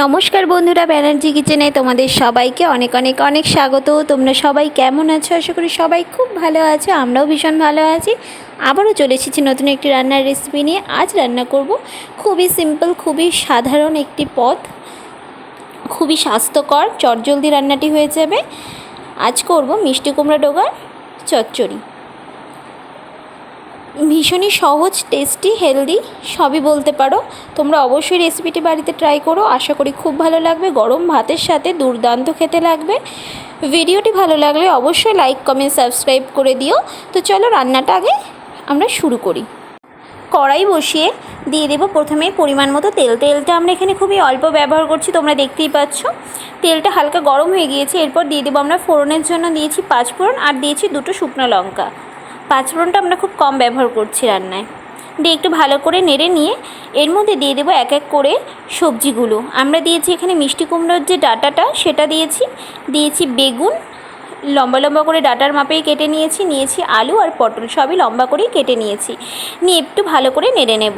নমস্কার বন্ধুরা ব্যানার্জি কিচেনে তোমাদের সবাইকে অনেক অনেক অনেক স্বাগত। তোমরা সবাই কেমন আছো? আশা করি সবাই খুব ভালো আছো, আমরাও ভীষণ ভালো আছি। আবারও চলে এসেছি নতুন একটি রান্নার রেসিপি নিয়ে। আজ রান্না করব খুবই সিম্পল খুবই সাধারণ একটি পদ। খুবই স্বাস্থ্যকর, চটজলদি রান্নাটি হয়ে যাবে। আজ করব মিষ্টি কুমড়া ডোগার চচ্চড়ি। ভীষণই সহজ টেস্টি হেলদি সবই বলতে পারো। তোমরা অবশ্যই রেসিপিটি বাড়িতে ট্রাই করো। আশা করি খুব ভালো লাগবে। গরম ভাতের সাথে দুর্দান্ত খেতে লাগবে। ভিডিওটি ভালো লাগলে অবশ্যই লাইক কমেন্ট সাবস্ক্রাইব করে দিও। তো চলো রান্নাটা আগে আমরা শুরু করি। কড়াই বসিয়ে দিয়ে দেবো প্রথমে পরিমাণ মতো তেল। তেলটা আমরা এখানে খুবই অল্প ব্যবহার করছি, তোমরা দেখতেই পাচ্ছ। তেলটা হালকা গরম হয়ে গিয়েছে। এরপর দিয়ে দেবো আমরা ফোড়নের জন্য দিয়েছি পাঁচ ফোড়ন আর দিয়েছি দুটো শুকনো লঙ্কা। পাঁচফোড়নটা আমরা খুব কম ব্যবহার করছি রান্নায়। দিয়ে একটু ভালো করে নেড়ে নিয়ে এর মধ্যে দিয়ে দেবো এক এক করে সবজিগুলো। আমরা দিয়েছি এখানে মিষ্টি কুমড়োর যে ডাটাটা, সেটা দিয়েছি। দিয়েছি বেগুন, লম্বা লম্বা করে ডাটার মাপেই কেটে নিয়েছি। নিয়েছি আলু আর পটল, সবই লম্বা করেই কেটে নিয়েছি। নিয়ে একটু ভালো করে নেড়ে নেব।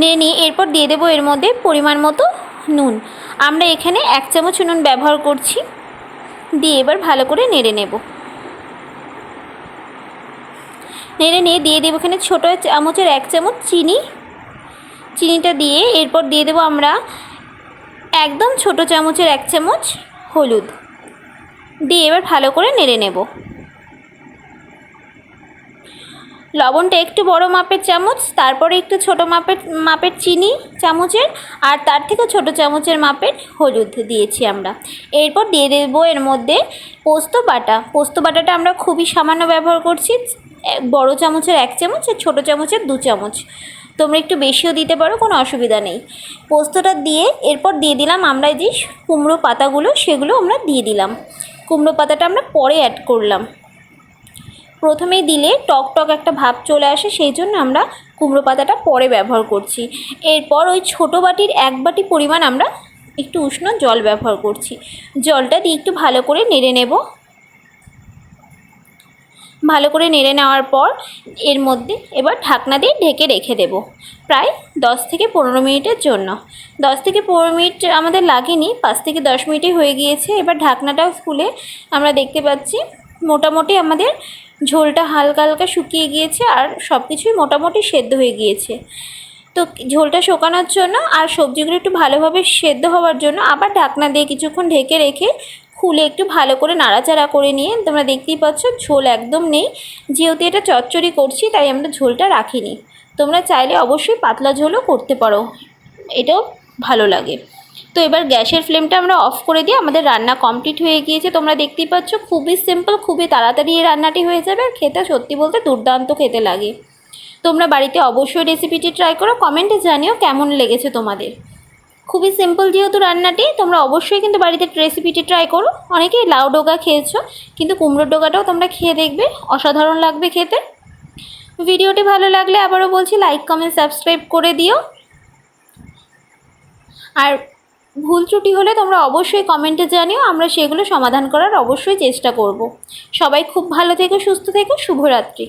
নেড়ে নিয়ে এরপর দিয়ে দেবো এর মধ্যে পরিমাণ মতো নুন। আমরা এখানে এক চামচ নুন ব্যবহার করছি। দিয়ে এবার ভালো করে নেড়ে নেব। নেড়ে নিয়ে দিয়ে দেবো এখানে ছোটো চামচের এক চামচ চিনি। চিনিটা দিয়ে এরপর দিয়ে দেবো আমরা একদম ছোটো চামচের এক চামচ হলুদ। দিয়ে এবার ভালো করে নেড়ে নেব। লবণটা একটু বড় মাপের চামচ, তারপরে একটু ছোট মাপের মাপের চিনি চামচের, আর তার থেকে ছোট চামচের মাপের হলুদ দিয়েছি আমরা। এরপর দিয়ে দেবো এর মধ্যে পোস্ত বাটা। পোস্ত বাটাটা আমরা খুবই সামান্য ব্যবহার করছি বড় চামচের এক চামচ আর ছোটো চামচের দু চামচ। তোমরা একটু বেশিও দিতে পারো, কোনো অসুবিধা নেই। পোস্তটা দিয়ে এরপর দিয়ে দিলাম আমরা যে কুমড়ো পাতাগুলো, সেগুলো আমরা দিয়ে দিলাম। কুমড়ো পাতাটা আমরা পরে অ্যাড করলাম। প্রথমেই দিলে টক টক একটা ভাব চলে আসে, সেই জন্য আমরা কুমড়ো পাতাটা পরে ব্যবহার করছি। এরপর ওই ছোটো বাটির এক বাটি পরিমাণ আমরা একটু উষ্ণ জল ব্যবহার করছি। জলটা দিয়ে একটু ভালো করে নেড়ে নেব। ভালো করে নেড়ে নেওয়ার পর এর মধ্যে এবার ঢাকনা দিয়ে ঢেকে রেখে দেব, প্রায় দশ থেকে পনেরো মিনিটের জন্য। দশ থেকে পনেরো মিনিট আমাদের লাগেনি, পাঁচ থেকে দশ মিনিটই হয়ে গিয়েছে। এবার ঢাকনাটাও খুলে আমরা দেখতে পাচ্ছি, মোটামুটি আমাদের ঝোলটা হালকা হালকা শুকিয়ে গিয়েছে আর সব কিছুই মোটামুটি সেদ্ধ হয়ে গিয়েছে। তো ঝোলটা শুকানোর জন্য আর সবজিগুলো একটু ভালোভাবে সেদ্ধ হওয়ার জন্য আবার ঢাকনা দিয়ে কিছুক্ষণ ঢেকে রেখে খুলে একটু ভালো করে নাড়াচাড়া করে নিয়ে তোমরা দেখতেই পাচ্ছ ঝোল একদম নেই। যেহেতু এটা চচ্চড়ি করছি, তাই আমরা ঝোলটা রাখিনি। তোমরা চাইলে অবশ্যই পাতলা ঝোলও করতে পারো। এটাও ভালো লাগে। তো এবার গ্যাসের ফ্লেমটা আমরা অফ করে দিয়ে আমাদের রান্না কমপ্লিট হয়ে গিয়েছে। তোমরা দেখতেই পাচ্ছ, খুবই সিম্পল, খুবই তাড়াতাড়ি এই রান্নাটি হয়ে যাবে আর খেতে সত্যি বলতে দুর্দান্ত খেতে লাগে। তোমরা বাড়িতে অবশ্যই রেসিপিটি ট্রাই করো, কমেন্টে জানিও কেমন লেগেছে তোমাদের। খুবই সিম্পল যেহেতু রান্নাটি, তোমরা অবশ্যই কিন্তু বাড়িতে রেসিপিটি ট্রাই করো। অনেকেই লাউ ডোগা খেয়েছো, কিন্তু কুমড়োর ডোগাটাও তোমরা খেয়ে দেখবে, অসাধারণ লাগবে খেতে। ভিডিওটি ভালো লাগলে আবারও বলছি লাইক কমেন্ট সাবস্ক্রাইব করে দিও। আর ভুল ত্রুটি হলে তোমরা অবশ্যই কমেন্টে জানিও, আমরা সেগুলো সমাধান করার অবশ্যই চেষ্টা করব। সবাই খুব ভালো থেকে, সুস্থ থেকো, শুভরাত্রি।